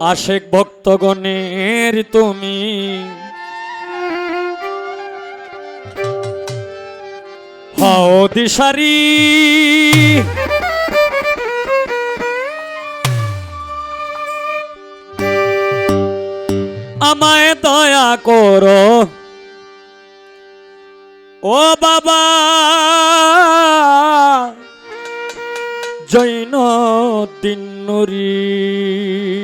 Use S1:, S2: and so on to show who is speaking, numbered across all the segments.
S1: আশেক ভক্তগণের তুমি। হও দিশারি। আমায় দয়া করো। ও বাবা জৈন তিন্নরি তোমারই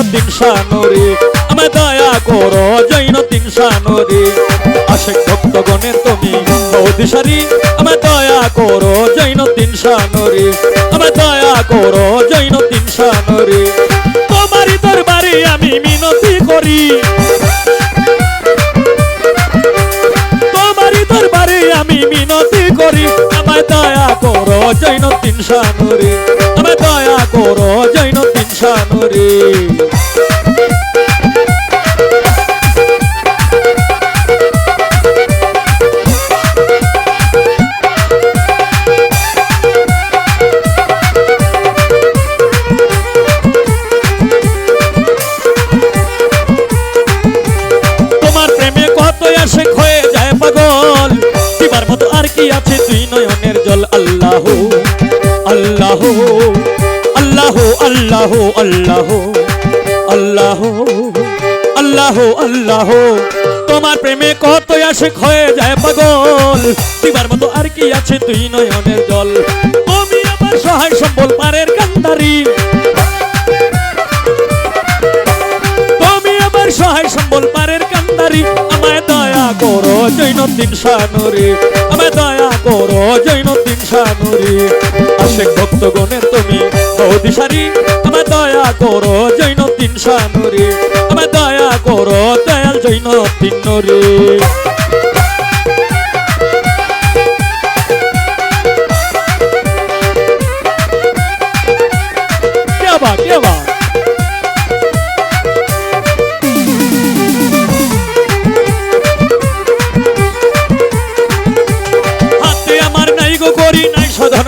S1: জৈনতিন সানরে, আমায় দয়া করো জৈনতিন সানরে। আশেক ভক্তগণের তুমি বৌদিশারি আমায় দয়া করো জৈনতিন সানরে। আমায় দয়া করো জৈনতিন সানরে। তোমারই দরবারে আমি মিনতি করি। তোমারই দরবারে আমি মিনতি করি। আমায় দয়া করো জৈন তিন সানুরে। আমায় দয়া করো কি আছে? তুই নয়নের জল। আল্লাহ আল্লাহ। আল্লাহ আল্লাহ আল্লাহ আল্লাহ আল্লাহ তোমার প্রেমে কত আসে হয়ে যায় পাগল। তোমার মতো আর কি আছে তুই নয়নের জল। তুমি আমার সহায় সম্বল, পারের কান্দারি। তুমি আমার সহায় সম্বল, পারের কান্দারি। আমায় দয়া করো জৈনদ্দিন সানুরে আমায় দয়া করো দিশা নুরি আশেক ভক্তগণের তুমি দিশারি তোমার দয়া করো জৈন তিন সানুরি তোমার দয়া করো, দয়াল জৈন তিন নুরি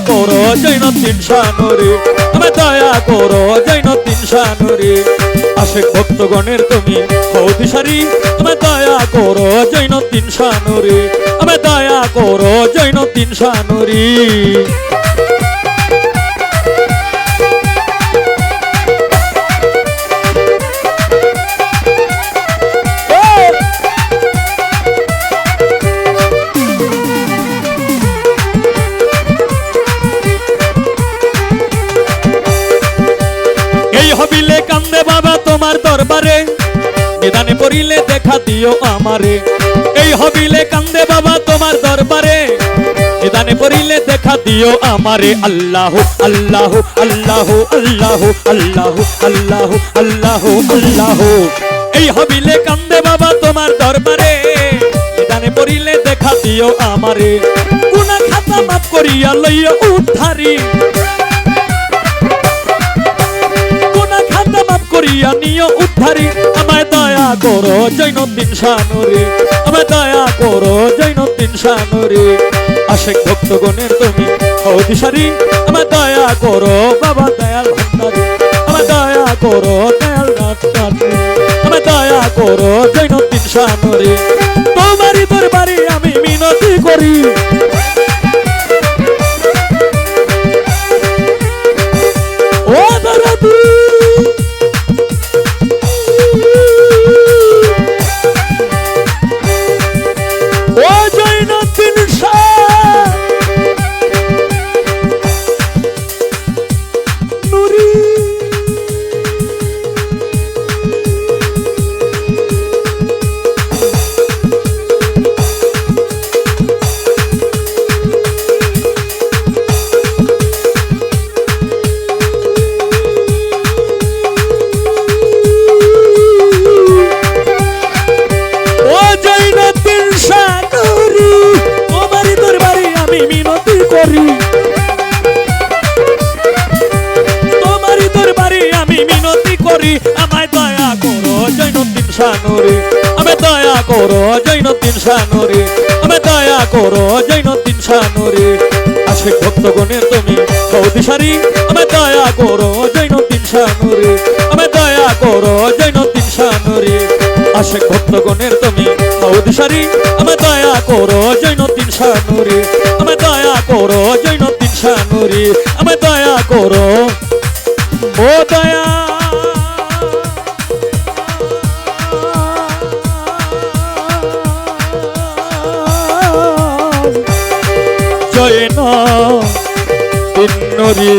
S1: করো জৈন তিন সানুরি তুমি দয়া করো জৈন তিন সানুরি আসে ভক্তগণের তুমি হৌদিশারি তুমি দয়া করো জৈন তিন সানুরি আমি দয়া করো জৈন তিন সানুরি নিদানে পড়িলে দেখা দিও আমারে। এই হবিলে কান্দে বাবা তোমার দরবারে। নিদানে পড়িলে দেখা দিও আমারে। আল্লাহ আল্লাহ আল্লাহ আল্লাহ আল্লাহ আল্লাহ আল্লাহ আল্লাহ। এই হবিলে কান্দে বাবা তোমার দরবারে। নিদানে পড়িলে দেখা দিও আমারে। গুনা খাতা মাফ করিয়া লইয়া উদ্ধারি। করিয়া নিও উদ্ধারি। আমায় দয়া করো জৈনদ্দিন সানুরে আমায় দয়া করো জৈনদ্দিন সানুরে আশেক ভক্তগণের তুমি হৌদিশারি আমায় দয়া করো, বাবা দয়াল ভান্ডারি। আমায় দয়া করো, দয়াল নাথ আমায় দয়া করো জৈনদ্দিন সানুরে তোমারই দরবারে আমি মিনতি করো। y no. সানুরি, আমায় দয়া করো জৈনদ্দিন সানুরি। আমি দয়া করো জৈনদ্দিন সানুরি। আমি দয়া করো জৈনদ্দিন সানুরি। আশিক ভক্তগণের তুমি সৌদি সারি আমি দয়া করো জৈনদ্দিন সানুরি। আমি দয়া করো জৈনদ্দিন সানুরি। আশিক ভক্তগণের তুমি সৌদি সারি আমি দয়া করো জৈনদ্দিন সানুরি। আমি দয়া করো জৈনদ্দিন সানুরি। আমি দয়া করো। ও দয়া না তিন্নরি